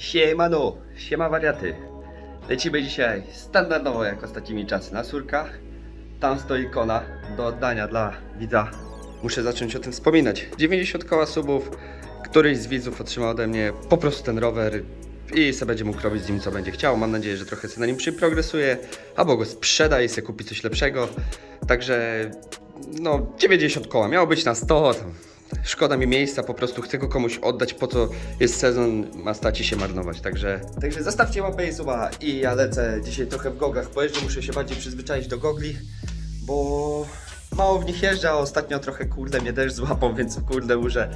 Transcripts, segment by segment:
Siemano, siema wariaty. Lecimy dzisiaj standardowo jak ostatnimi czasy na surkach. Tam stoi kona do oddania dla widza. Muszę zacząć o tym wspominać. 90 koła subów. Któryś z widzów otrzymał ode mnie po prostu ten rower i sobie będzie mógł robić z nim co będzie chciał. Mam nadzieję, że trochę sobie na nim przyprogresuje, albo go sprzeda i sobie kupi coś lepszego. Także no 90 koła. Miało być na 100. Tam. Szkoda mi miejsca, po prostu chcę go komuś oddać, po co jest sezon, ma stać i się marnować, także... Także zostawcie łapę i suba i ja lecę dzisiaj trochę w gogach pojeżdżę, muszę się bardziej przyzwyczaić do gogli, bo mało w nich jeżdżę, a ostatnio trochę kurde mnie deszcz złapał, więc kurde muszę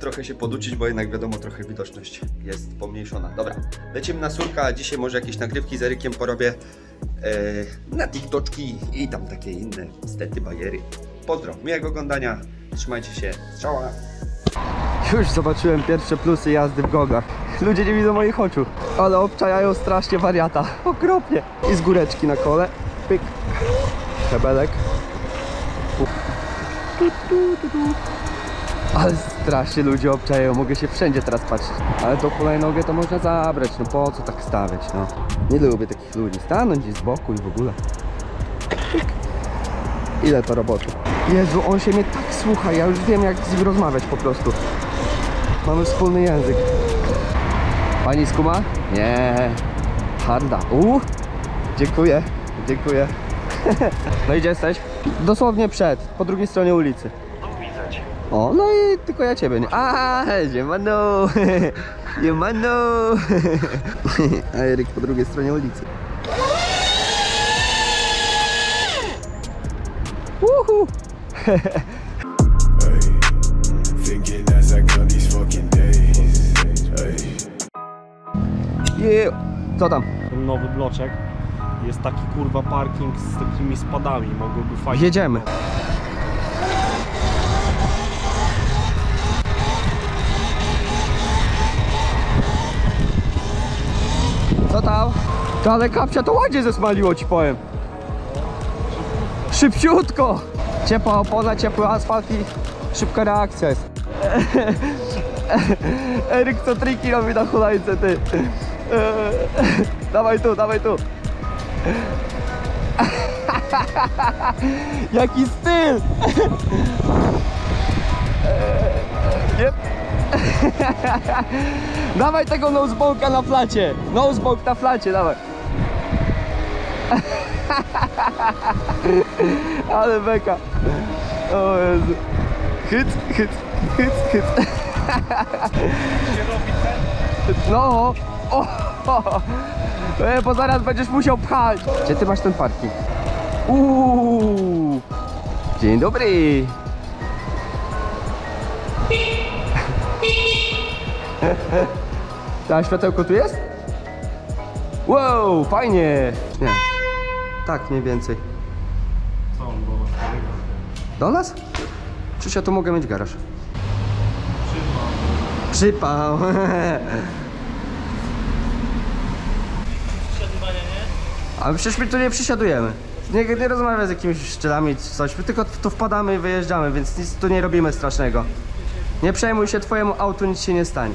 trochę się poduczyć, bo jednak wiadomo, trochę widoczność jest pomniejszona. Dobra, lecimy na surka, a dzisiaj może jakieś nagrywki z Erykiem porobię e, na TikToczki i tam takie inne stety bajery. Pozdro, miłego oglądania, trzymajcie się, strzała! Już zobaczyłem pierwsze plusy jazdy w gogach. Ludzie nie widzą moich oczu, ale obczajają strasznie wariata. Okropnie. I z góreczki na kole. Pyk. Hebelek. Ale strasznie ludzie obczajają, mogę się wszędzie teraz patrzeć. Ale tą hulajnogę to można zabrać, no po co tak stawiać, no. Nie lubię takich ludzi. Stanąć gdzieś z boku i w ogóle. Ile to roboty. Jezu, on się mnie tak słucha, ja już wiem jak z nim rozmawiać po prostu. Mamy wspólny język. Pani skuma? Nie. Harda. U. Dziękuję. Dziękuję. No i gdzie jesteś? Dosłownie przed, po drugiej stronie ulicy. cię. O, no i tylko ja ciebie nie. A, siemano. Siemano. A Eryk po drugiej stronie ulicy. Uhu. Je... Co tam? Ten nowy bloczek. Jest taki kurwa parking z takimi spadami. Mogłoby fajnie. Jedziemy. Co tam? To ale kapcia to ładnie zesmaliło ci powiem. Szybciutko! Ciepła opona, ciepły asfalt i szybka reakcja jest. Eryk co triki robi na hulajce ty. Dawaj tu, dawaj tu. Jaki styl! Jep. dawaj tego noseboka na flacie! Nosebok na flacie, dawaj! Ale beka! O Jezu! Hyc, hyc, hyc, hyc! No! O! E, bo zaraz będziesz musiał pchać! Gdzie ty masz ten parking? Uuu! Dzień dobry! Ta światełko tu jest? Wow, fajnie! Nie. Tak, mniej więcej. Co on powie? Do nas? Czyż ja tu mogę mieć garaż? Przypał. Ale przecież my tu nie przysiadujemy. Nie, nie rozmawiamy z jakimiś szczelami czy coś. My tylko tu wpadamy i wyjeżdżamy, więc nic tu nie robimy strasznego. Nie przejmuj się, twojemu autu nic się nie stanie.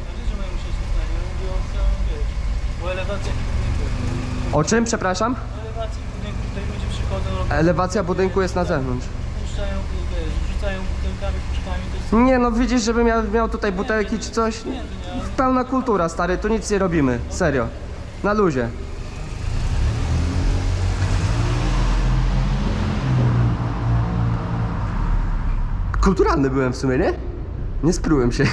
O czym, przepraszam? O elewacji budynku, tutaj ludzie przychodzą, robią, Elewacja budynku jest na zewnątrz. puszczają, wiesz, rzucają butelkami, puszkami, to jest... Nie no, widzisz, żeby miał, miał tutaj butelki czy coś? Pełna kultura, stary, tu nic nie robimy. Serio. Na luzie. Kulturalny byłem w sumie, nie? Nie sprułem się.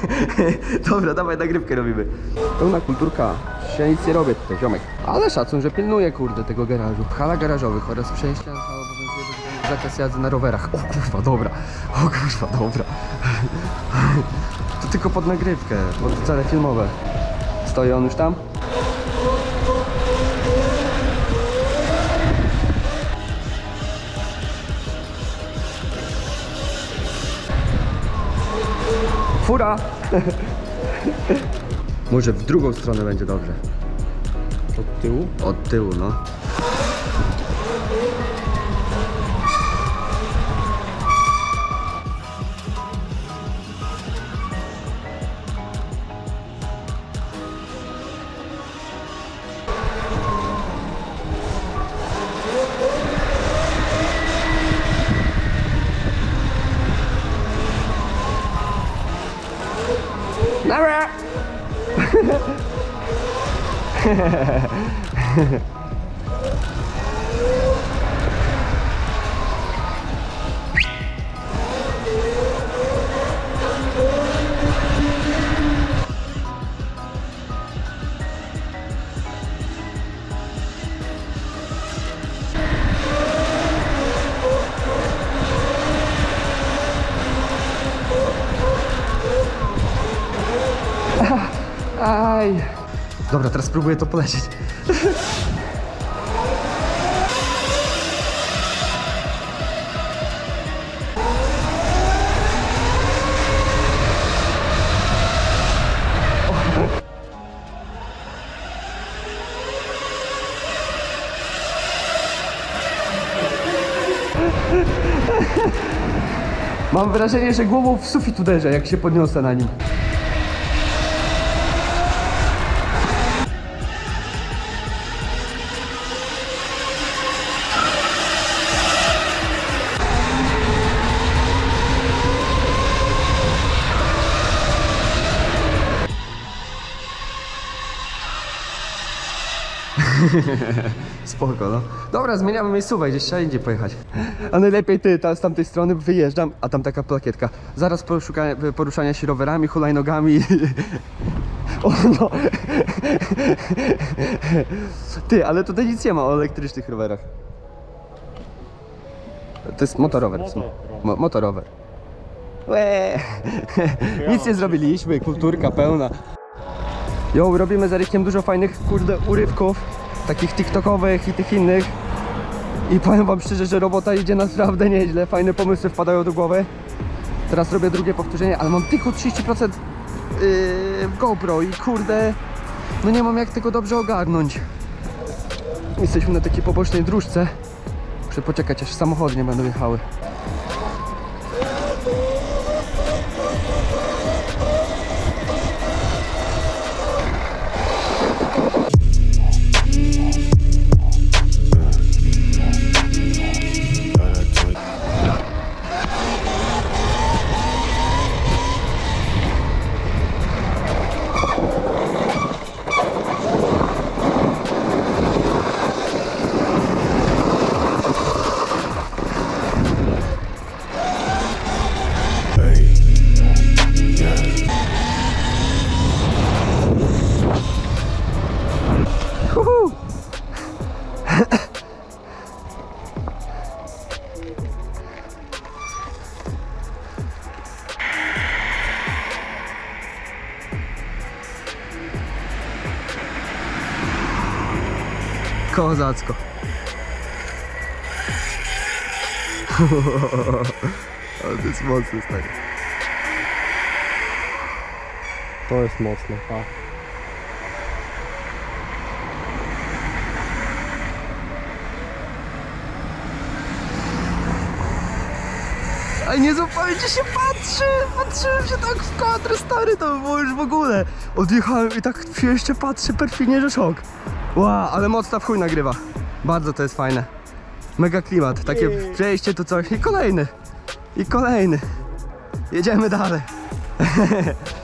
Dobra, dawaj nagrywkę robimy. Pełna kulturka. Ja nic nie robię tutaj, ziomek. Ale szacun, że pilnuję, kurde, tego garażu. Hala garażowych oraz przejścia obowiązuje zakaz jazdy na rowerach. O kurwa, dobra. O kurwa, dobra. To tylko pod nagrywkę, pod cele filmowe. Stoi on już tam? Fura! Może w drugą stronę będzie dobrze. Od tyłu? Od tyłu, no. Ay. Dobra, teraz spróbuję to polecieć. Mam wrażenie, że głową w sufit uderzę, jak się podniosę na nim. Spoko, no. Dobra, zmieniamy miejscówkę, gdzieś trzeba indziej pojechać. A najlepiej ty, ta, z tamtej strony wyjeżdżam, a tam taka plakietka. Zaraz poszukania, poruszania się rowerami, hulajnogami. O no. Ty, ale tutaj nic nie ma o elektrycznych rowerach. To jest motorower. Mo motorower. Łe. Nic nie zrobiliśmy, kulturka pełna. Jo, robimy z Erikiem dużo fajnych, kurde, urywków, takich tiktokowych i tych innych. I powiem wam szczerze, że robota idzie naprawdę nieźle, fajne pomysły wpadają do głowy. Teraz robię drugie powtórzenie, ale mam tylko 30% yy, GoPro i kurde, no nie mam jak tego dobrze ogarnąć. Jesteśmy na takiej pobocznej dróżce. Muszę poczekać, aż samochody nie będą jechały. Kozacko. Ale to jest mocny stary. To jest mocne, tak. Ej, nie zapalicie się patrzy! Patrzyłem się tak w kadrę, stary, to by było już w ogóle. Odjechałem i tak się jeszcze patrzę perfidnie, że szok. Ła, ale mocno w chuj nagrywa. Bardzo to jest fajne. Mega klimat, takie przejście to coś i kolejny. I kolejny. Jedziemy dalej.